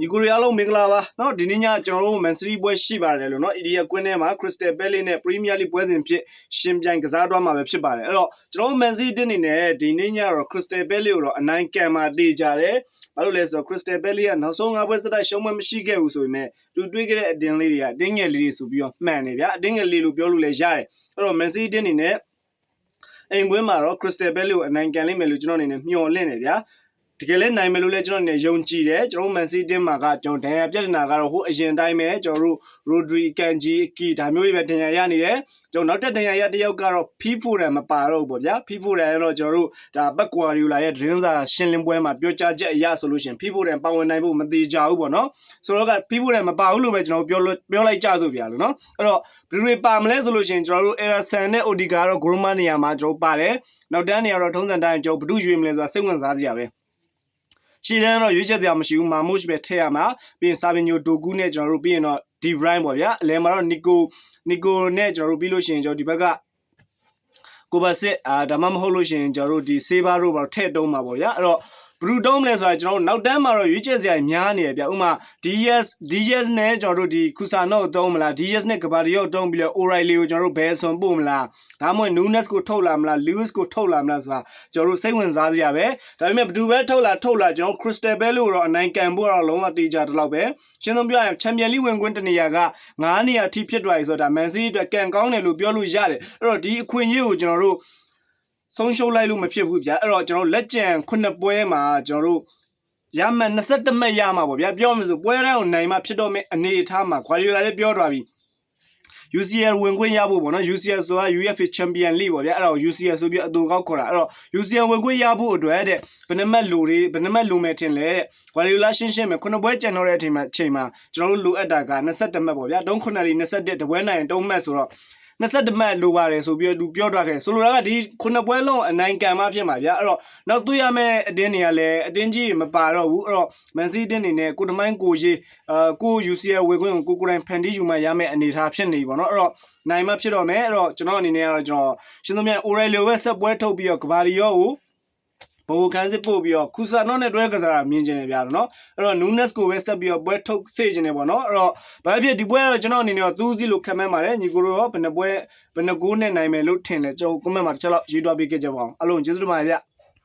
ညီကိုရီအားလုံးမင်္ဂလာပါเนาะဒီနေ့ညကျွန်တော်တို့ Man City ပွဲရှိပါတယ်လို့เนาะ Idia ကွင်းထဲမှာ Crystal Palace နဲ့ Premier League ပွဲစဉ်ဖြစ်ရှင်ပြိုင်ကစားသွားမှာပဲဖြစ်ပါတယ်အဲ့တော့ကျွန်တော်တို့ Man City တင်းနေနဲ့ဒီနေ့ညတော့ Crystal Palace ကိုတော့အနိုင်ကန်မှာတေးကြတယ်ဘာလို့လဲဆိုတော့ Crystal Palace ကနောက်ဆုံး၅ပွဲစတိုက်ရှုံးပွဲမရှိခဲ့ဘူးဆိုပေမဲ့သူတွေးခဲ့တဲ့အတင်းလေးတွေကအတင်းငယ်လေးတွေဆိုပြီးတော့မှန်နေဗျာအတင်းငယ်လေးလို့ပြောလို့လည်းရတယ်အဲ့တော့ Man City တင်းနေနဲ့အိမ်ကွင်းမှာတော့ Crystal Palace ကိုအနိုင်ကန်လိမ့်မယ်လို့ကျွန်တော်အနေနဲ့မျှော်လင့်နေဗျာ တကယ်လဲနိုင်မယ်လို့လဲကျွန်တော်အနေနဲ့ယုံကြည်တယ်ကျွန်တော် Man City တင်းမှာကကျွန်တော်ဒဏ်ရာပြဿနာကတော့ဟိုအရင်တိုင်းပဲကျွန်တော်တို့ Rodri ကန်ဂျီကီဒါမျိုးတွေပဲဒဏ်ရာရနေတယ်ကျွန်တော်နောက်ထပ်ဒဏ်ရာရတစ်ယောက်ကတော့ P4 မပါတော့ဘူးပေါ့ဗျာ P4 ကတော့ကျွန်တော်တို့ဒါဘက်ကွာရီယိုလာရဲ့ဒရင်းစာရှင်းလင်းပွဲမှာပြောကြားချက်အရဆိုလို့ရှိရင် P4 ပါဝင်နိုင်ဖို့မသေးကြဘူးပေါ့နော်ဆိုတော့က P4 မပါဘူးလို့ပဲကျွန်တော်ပြောလို့ပြောလိုက်ကြဆိုပြရလို့နော်အဲ့တော့ဘယ်လိုတွေပါမလဲဆိုလို့ရှိရင်ကျွန်တော်တို့ Erison နဲ့ Odiga ကတော့ Groma နေရာမှာကျွန်တော်ပါတယ်နောက်တန်းနေရာတော့ထုံးစံတိုင်းကျွန်တော်ဘယ်သူရွေးမလဲဆိုတာစိတ်ဝင်စားစရာပဲ ရှီတန်းတော့ရွေးချက်တရားမရှိဘူးမာမုရှ်ပဲထည့်ရမှာပြီးရင်ဆာဗင်ညိုဒိုကူနဲ့ကျွန်တော်တို့ပြီးရင်တော့ဒီဘရိုင်းပေါ့ဗျာအလဲမှာတော့နီကိုနီကိုနဲ့ကျွန်တော်တို့ပြီးလို့ရှိရင်ကျွန်တော်ဒီဘက်ကကိုပါစစ်အာဒါမှမဟုတ်လို့ရှိရင်ကျွန်တော်တို့ဒီဆေးဘာတို့ပါထည့်တုံးမှာပေါ့ဗျာအဲ့တော့ ဘလူးတုံးမလဲဆိုတာကျွန်တော်တို့နောက်တန်းမှာတော့ရွေးချက်စရာများနေရဗျဥမာ DS DS နဲ့ကျွန်တော်တို့ဒီခူဆာနော့တုံးမလား DS နဲ့ကဘာဒီယောတုံးပြီးတော့ O'Reilly ကိုကျွန်တော်တို့ဘယ်ဆွန်ပို့မလားဒါမှမဟုတ် Nunes ကိုထုတ်လာမလား Lewis ကိုထုတ်လာမလားဆိုတာကျွန်တော်တို့စိတ်ဝင်စားစရာပဲဒါပေမဲ့ဘယ်သူပဲထုတ်လာထုတ်လာကျွန်တော် Crystal Palace ကိုတော့အနိုင်ကန်ဖို့တော့လုံးဝတေးကြတယ်လို့ပဲရှင်းဆုံးပြောရရင် Champions League ဝင်ခွင့်တနေရာက9နေရာထိဖြစ်သွားပြီဆိုတာ Man City အတွက်ကန်ကောင်းတယ်လို့ပြောလို့ရတယ်အဲ့တော့ဒီအခွင့်အရေးကိုကျွန်တော်တို့ ဆုံးရှုံးလိုက်လို့မဖြစ်ဘူးဗျာအဲ့တော့ကျွန်တော်လက်ကျန်9ပွဲမှာကျွန်တော်တို့ရမှန်21မှတ်ရမှာပေါ့ဗျာပြောမှဆိုပွဲတိုင်းကိုနိုင်မှဖြစ်တော့မယ့်အနေအထားမှာခွာရီလာလည်းပြောသွားပြီ UCL ဝင်ခွင့်ရဖို့ပေါ့နော် UCL ဆိုတာ UEFA Champion League ပေါ့ဗျာအဲ့ဒါကို UCL ဆိုပြီးအတူကောက်ခေါ်တာအဲ့တော့ UCL ဝင်ခွင့်ရဖို့အတွက်တဲ့ဘယ်နှမက်လူတွေဘယ်နှမက်လူမယ်ထင်လဲတဲ့ Guardiola ရှင်းရှင်းပဲခုနှစ်ပွဲကျန်တော့တဲ့အချိန်မှာအချိန်မှာကျွန်တော်တို့လိုအပ်တာက22မှတ်ပေါ့ဗျာတုံးခုနှစ်လီ21တပွဲနိုင်ရင်3မှတ်ဆိုတော့ 22မှတ်လိုပါတယ်ဆိုပြီးတော့သူပြောထားခဲ့ဆိုလိုတာကဒီခုနှစ်ပွဲလုံးအနိုင်ကန်မှဖြစ်မှာဗျာအဲ့တော့နောက်တွေ့ရမယ့်အတင်းတွေကလည်းအတင်းကြီးမပါတော့ဘူးအဲ့တော့ Man City တင်းနေနဲ့ကိုတမိုင်းကိုရေးအာကို UCL ဝေခွင့်ကိုကိုကိုတိုင်းဖန်တီးယူမှရမယ့်အနေအထားဖြစ်နေပြီပေါ့နော်အဲ့တော့နိုင်မှဖြစ်တော့မယ်အဲ့တော့ကျွန်တော်အနေနဲ့ကတော့ကျွန်တော်ရှင်းသမျှ Aurelio ပဲဆက်ပွဲထုတ်ပြီးတော့ကဘာလီယောကို ဘိုခန်းစစ်ပို့ပြီးတော့ခူဆာနော့နဲ့တွဲကစားတာမြင်ကျင်နေပြတော့နော်အဲ့တော့ Nunes ကိုပဲဆက်ပြီးတော့ပွဲထုတ်စေကျင်နေပေါ့နော်အဲ့တော့ဘာဖြစ်ဒီပွဲကတော့ကျွန်တော်အနေနဲ့တော့သူးစီလို့ခံမှန်းပါတယ်ညီကိုတို့ရောဘယ်နှပွဲဘယ်နှကိုးနဲ့နိုင်မယ်လို့ထင်လဲကျွန်တော် comment မှာတစ်ချက်လောက်ရေးတွားပေးခဲ့ကြပါအောင်အလုံးကျေးဇူးတင်ပါတယ်ဗျ